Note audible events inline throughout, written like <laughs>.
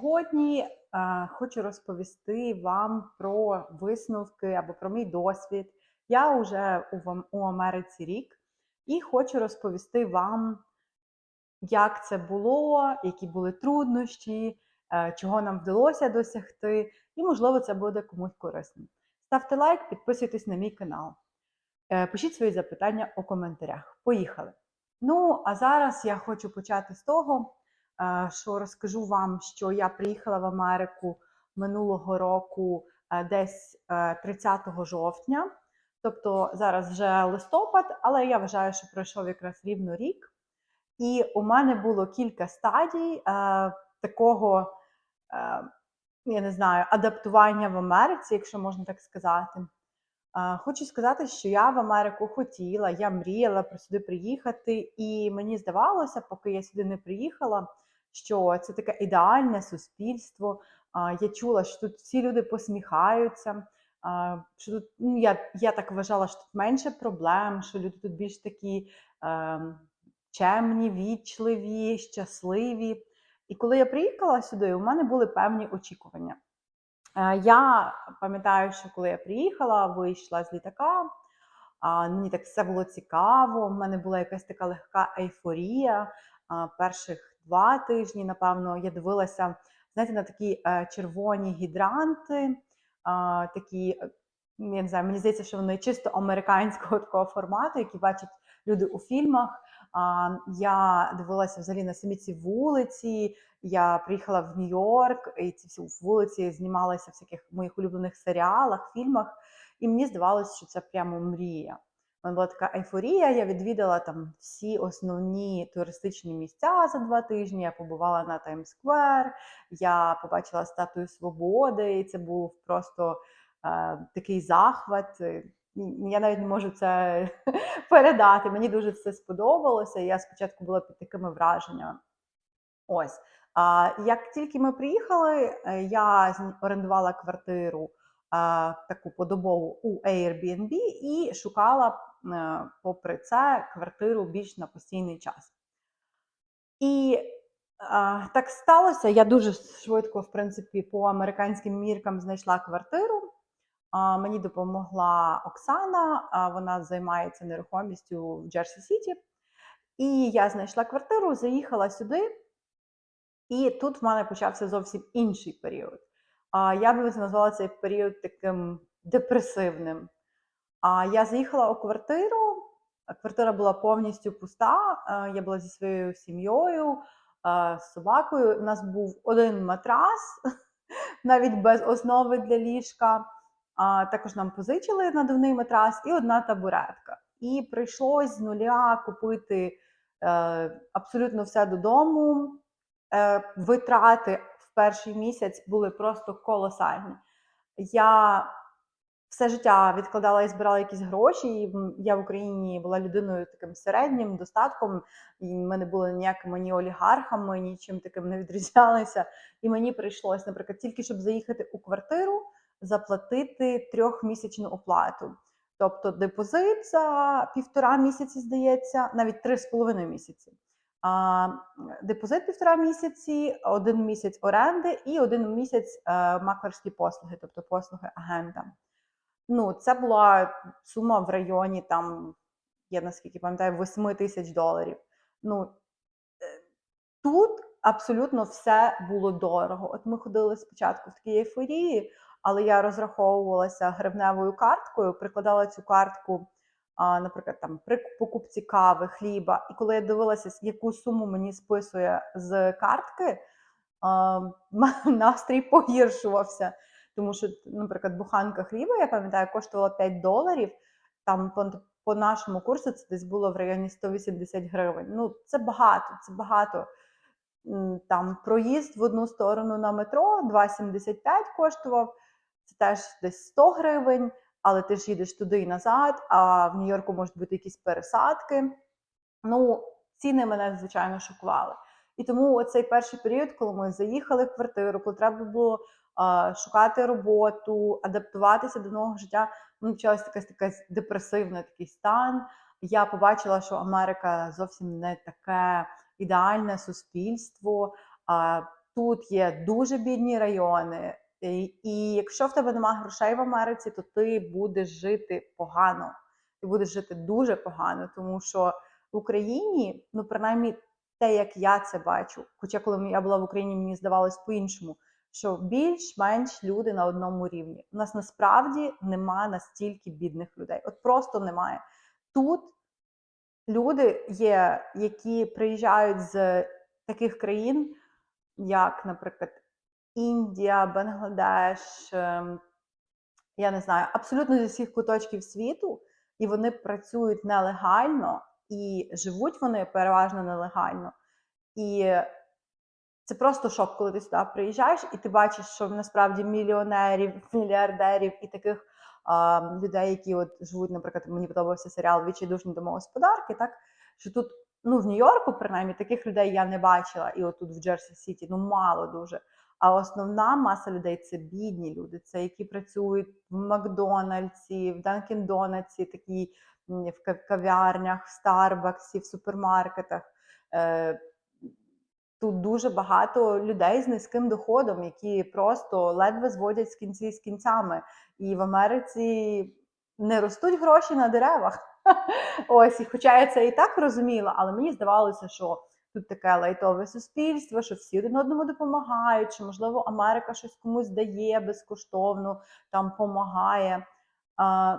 Сьогодні е, хочу розповісти вам про висновки або про мій досвід. Я вже у, Америці рік і хочу розповісти вам, як це було, які були труднощі, е, чого нам вдалося досягти, і, можливо, це буде комусь корисним. Ставте лайк, підписуйтесь на мій канал. Е, Пишіть свої запитання у коментарях. Поїхали! Ну, а зараз я хочу почати з того, що розкажу вам, що я приїхала в Америку минулого року е, десь е, 30 жовтня. Тобто зараз вже листопад, але я вважаю, що пройшов якраз рівно рік. І у мене було кілька стадій е, такого, е, я не знаю, адаптування в Америці, якщо можна так сказати. Е, Хочу сказати, що я в Америку хотіла, я мріяла про сюди приїхати, і мені здавалося, поки я сюди не приїхала, що це таке ідеальне суспільство. Я чула, що тут всі люди посміхаються. Що тут ну я, я так вважала, що тут менше проблем, що люди тут більш такі е, чемні, вічливі, щасливі. І коли я приїхала сюди, у мене були певні очікування. Е, Я пам'ятаю, що коли я приїхала, вийшла з літака. А, мені так все було цікаво. У мене була якась така легка ейфорія. А, перших два тижні, напевно, я дивилася, знаєте, на такі е, червоні гідранти, такі, е, я не знаю, мені здається, що вони чисто американського такого формату, які бачать люди у фільмах. Я дивилася взагалі на самі ці вулиці. Я приїхала в Нью-Йорк, і ці всі вулиці знімалися в всяких моїх улюблених серіалах, фільмах. І мені здавалося, що це прямо мрія. У мене була така ейфорія. Я відвідала там всі основні туристичні місця за два тижні. Я побувала на Таймс-сквер, я побачила статую свободи, і це був просто е, такий захват. Е, Я навіть не можу це <laughs> передати. Мені дуже це сподобалося. Я спочатку була під такими враженнями. Ось. Як тільки ми приїхали, е, я орендувала квартиру таку подобову у Airbnb і шукала, е, попри це, квартиру більш на постійний час. І так сталося. Я дуже швидко, в принципі, по американським міркам знайшла квартиру. Мені допомогла Оксана, вона займається нерухомістю в Джерсі Сіті. І я знайшла квартиру, заїхала сюди. І тут в мене почався зовсім інший період. А я би назвала цей період таким депресивним. А я заїхала у квартиру. Квартира була повністю пуста. Я була зі своєю сім'єю, з собакою. У нас був один матрас, <laughs> навіть без основи для ліжка. А також нам позичили надувний матрас і одна табуретка. І прийшлось з нуля купити е, абсолютно все додому. Е, витрати в перший місяць були просто колосальні. Я все життя відкладала і збирала якісь гроші. І я в Україні була людиною таким середнім достатком, і ми не були ніякими ні олігархами, нічим таким не відрізнялися. І мені прийшлось, наприклад, тільки щоб заїхати у квартиру, заплатити трьохмісячну оплату. Тобто депозит за півтора місяці, здається, навіть три з половиною місяці. Депозит півтора місяці, один місяць оренди і один місяць е, маклерські послуги, тобто послуги агента. Ну, це була сума в районі там, я наскільки пам'ятаю, 8 тисяч доларів. Ну, е, тут абсолютно все було дорого. От ми ходили спочатку в такій ейфорії, але я розраховувалася гривневою карткою, прикладала цю картку, наприклад, там при покупці кави, хліба. І коли я дивилася, яку суму мені списує з картки, <laughs> настрій погіршувався. Тому що, наприклад, буханка хліба, я пам'ятаю, коштувала 5 доларів. Там по, нашому курсу це десь було в районі 180 гривень. Ну, це багато, це багато. Там проїзд в одну сторону на метро 2,75 коштував. Це теж десь 100 гривень, але ти ж їдеш туди і назад, а в Нью-Йорку можуть бути якісь пересадки. Ну, ціни мене, звичайно, шокували. І тому цей перший період, коли ми заїхали в квартиру, коли треба було а, шукати роботу, адаптуватися до нового життя, ну, почався якийсь такий депресивний такий стан. Я побачила, що Америка зовсім не таке ідеальне суспільство. А, тут є дуже бідні райони, і, і якщо в тебе немає грошей в Америці, то ти будеш жити погано. Ти будеш жити дуже погано, тому що в Україні, ну принаймні те, як я це бачу, хоча коли я була в Україні, мені здавалось по-іншому, що більш-менш люди на одному рівні. У нас насправді немає настільки бідних людей. От просто немає. Тут люди є, які приїжджають з таких країн, як, наприклад, Індія, Бангладеш, ем, я не знаю, абсолютно зі всіх куточків світу, і вони працюють нелегально, і живуть вони переважно нелегально. І це просто шок, коли ти сюди приїжджаєш, і ти бачиш, що насправді мільйонерів, мільярдерів і таких а, людей, які от живуть, наприклад, мені подобався серіал Відчайдушні домогосподарки, так що тут, ну в Нью-Йорку, принаймні, таких людей я не бачила, і отут в Джерсі Сіті, ну мало дуже. А основна маса людей це бідні люди, це які працюють в Макдональдсі, в Данкін Донатсі, такі в кав'ярнях, в Старбаксі, в супермаркетах. Е, Тут дуже багато людей з низьким доходом, які просто ледве зводять з кінці з кінцями. І в Америці не ростуть гроші на деревах. <laughs> Ось, і хоча я це і так розуміла, але мені здавалося, що тут таке лайтове суспільство, що всі один одному допомагають, що, можливо, Америка щось комусь дає безкоштовно, там помагає. А,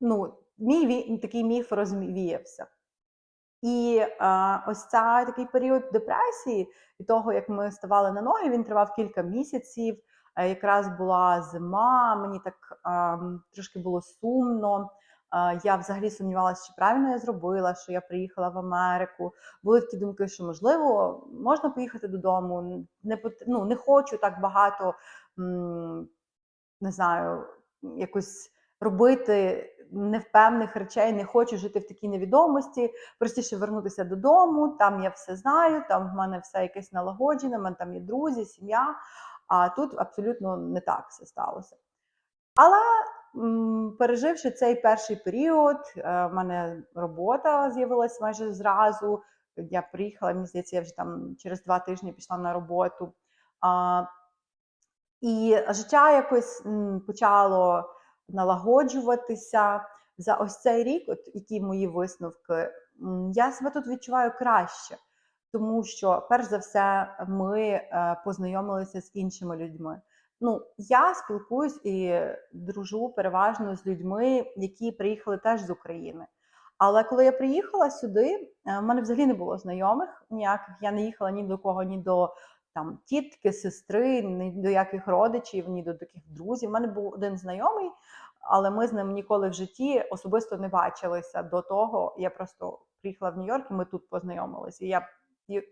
ну, мій такий міф розвіявся. І е, ось ця такий період депресії і того, як ми ставали на ноги, він тривав кілька місяців. Якраз була зима, мені так е, трошки було сумно. Я взагалі сумнівалася, чи правильно я зробила, що я приїхала в Америку. Були такі думки, що можливо можна поїхати додому. Не ну, не хочу так багато не знаю, якось робити невпевних речей, не хочу жити в такій невідомості. Простіше вернутися додому, там я все знаю, там в мене все якесь налагоджене, в мене там є друзі, сім'я. А тут абсолютно не так все сталося. Але переживши цей перший період, е, в мене робота з'явилась майже зразу. Я приїхала, мені здається, я вже там через два тижні пішла на роботу. І життя якось почало налагоджуватися за ось цей рік, от які мої висновки. Я себе тут відчуваю краще, тому що, перш за все, ми е, познайомилися з іншими людьми. Ну, я спілкуюсь і дружу переважно з людьми, які приїхали теж з України. Але коли я приїхала сюди, е, в мене взагалі не було знайомих ніяких. Я не їхала ні до кого, ні до там тітки, сестри, ні до яких родичів, ні до таких друзів. У мене був один знайомий, але ми з ним ніколи в житті особисто не бачилися до того. Я просто приїхала в Нью-Йорк, і ми тут познайомилися. Я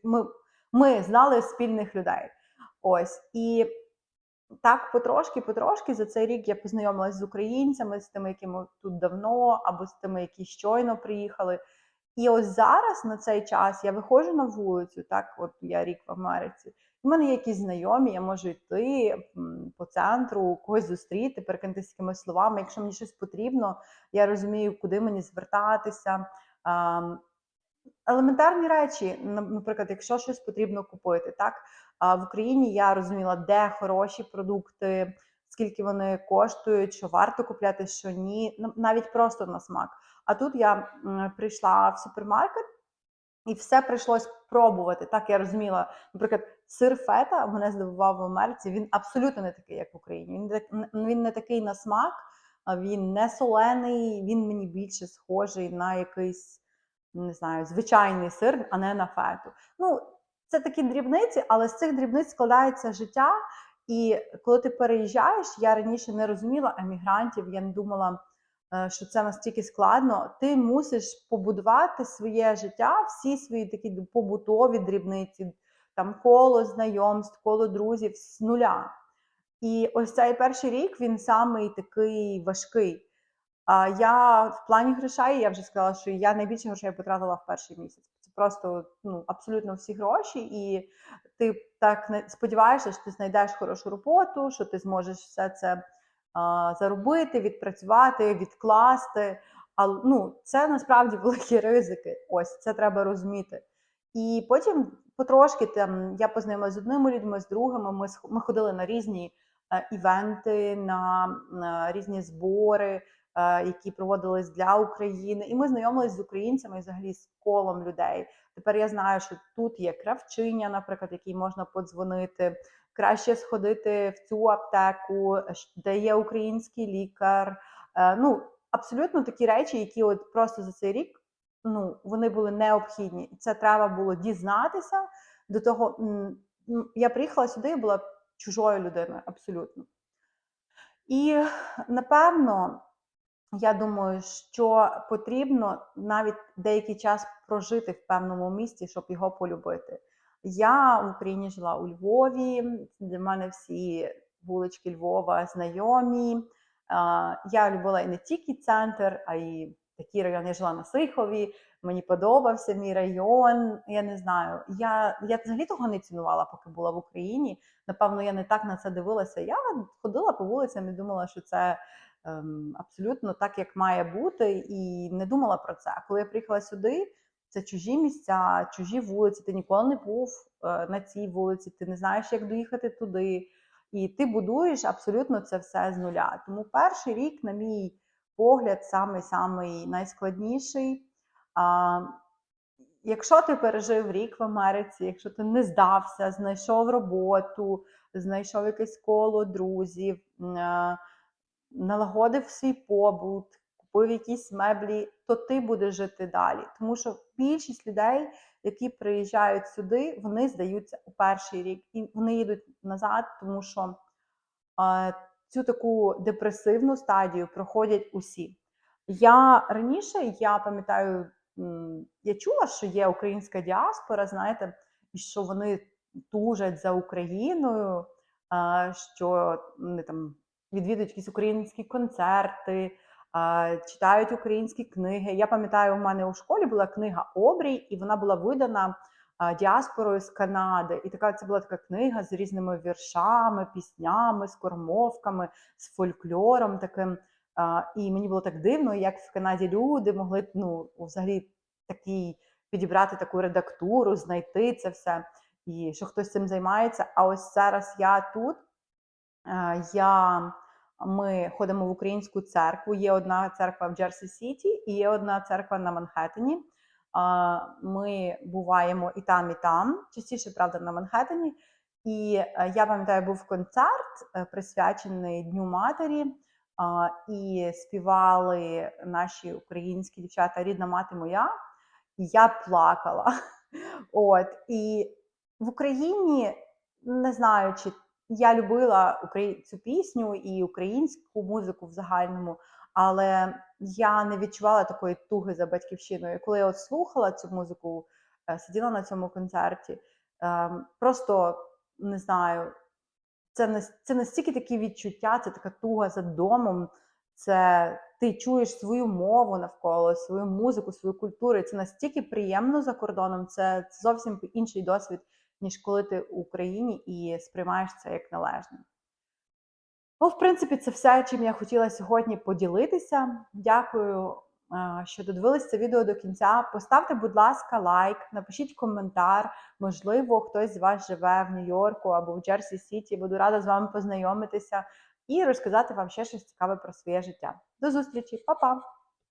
ми, ми знали спільних людей. Ось і так потрошки, потрошки за цей рік я познайомилася з українцями, з тими, які ми тут давно, або з тими, які щойно приїхали. І ось зараз на цей час я виходжу на вулицю, так от я рік в Америці. У мене є якісь знайомі, я можу йти по центру, когось зустріти, перекинутися якимись словами. Якщо мені щось потрібно, я розумію, куди мені звертатися. Елементарні речі, наприклад, якщо щось потрібно купити, так в Україні я розуміла, де хороші продукти, скільки вони коштують, що варто купляти, що ні, навіть просто на смак. А тут я прийшла в супермаркет. І все прийшлось пробувати. Так я розуміла, наприклад, сир фета мене здивував в Америці. Він абсолютно не такий, як в Україні. Він, він не такий на смак, він не солений, він мені більше схожий на якийсь, не знаю, звичайний сир, а не на фету. Ну, це такі дрібниці, але з цих дрібниць складається життя. І коли ти переїжджаєш, я раніше не розуміла емігрантів, я не думала, е, що це настільки складно. Ти мусиш побудувати своє життя, всі свої такі побутові дрібниці, там коло знайомств, коло друзів з нуля. І ось цей перший рік він самий такий важкий. Я в плані грошей я вже сказала, що я найбільше грошей потратила в перший місяць. Це просто ну, абсолютно всі гроші, і ти так не сподіваєшся, що ти знайдеш хорошу роботу, що ти зможеш все це а, заробити, відпрацювати, відкласти. А ну, це насправді <laughs> великі ризики. Ось це треба розуміти. І потім потрошки там я познайомилася з одними людьми, з другими. Ми ми ходили на різні е, івенти, на, на різні збори, які проводились для України. І ми знайомились з українцями взагалі з колом людей. Тепер я знаю, що тут є кравчиня, наприклад, якій можна подзвонити. Краще сходити в цю аптеку, де є український лікар. Е, Ну, абсолютно такі речі, які от просто за цей рік ну, вони були необхідні. І це треба було дізнатися. До того м, я приїхала сюди і була чужою людиною, абсолютно. І напевно, я думаю, що потрібно навіть деякий час прожити в певному місці, щоб його полюбити. Я в Україні жила у Львові. Для мене всі вулички Львова знайомі. Я любила і не тільки центр, а й такий район. Я жила на Сихові. Мені подобався мій район. Я не знаю. Я, я взагалі того не цінувала, поки була в Україні. Напевно, я не так на це дивилася. Я ходила по вулицям і думала, що це абсолютно так, як має бути, і не думала про це. А коли я приїхала сюди, це чужі місця, чужі вулиці. Ти ніколи не був е, на цій вулиці, ти не знаєш, як доїхати туди. І ти будуєш абсолютно це все з нуля. Тому перший рік, на мій погляд, самий самий найскладніший. А, якщо ти пережив рік в Америці, якщо ти не здався, знайшов роботу, знайшов якесь коло друзів, е, налагодив свій побут, купив якісь меблі, то ти будеш жити далі. Тому що більшість людей, які приїжджають сюди, вони здаються у перший рік і вони їдуть назад, тому що е, цю таку депресивну стадію проходять усі. Я раніше, я пам'ятаю, я чула, що є українська діаспора, знаєте, і що вони тужать за Україною, що вони там відвідують якісь українські концерти, читають українські книги. Я пам'ятаю, у мене у школі була книга Обрій, і вона була видана діаспорою з Канади. І така це була така книга з різними віршами, піснями, з кормовками, з фольклором таким. І мені було так дивно, як в Канаді люди могли ну, взагалі такий підібрати таку редактуру, знайти це все, і що хтось цим займається. А ось зараз я тут. Я, ми ходимо в українську церкву. Є одна церква в Джерсі Сіті і є одна церква на Манхеттені. Ми буваємо і там, і там, частіше, правда, на Манхеттені. І е, я пам'ятаю, був концерт е, присвячений Дню Матері, і співали наші українські дівчата Рідна мати моя. І я плакала. <laughs> От і в Україні не знаю, чи я любила цю пісню і українську музику в загальному, але я не відчувала такої туги за батьківщиною. Коли я от слухала цю музику, е, сиділа на цьому концерті, ем, просто не знаю, це, це настільки такі відчуття, це така туга за домом. Це ти чуєш свою мову навколо, свою музику, свою культуру. Це настільки приємно за кордоном. Це, це зовсім інший досвід, ніж коли ти в Україні і сприймаєш це як належне. Ну, в принципі, це все, чим я хотіла сьогодні поділитися. Дякую, е, що додивились це відео до кінця. Поставте, будь ласка, лайк, напишіть коментар. Можливо, хтось з вас живе в Нью-Йорку або в Джерсі Сіті. Буду рада з вами познайомитися і розказати вам ще щось цікаве про своє життя. До зустрічі, Па-па!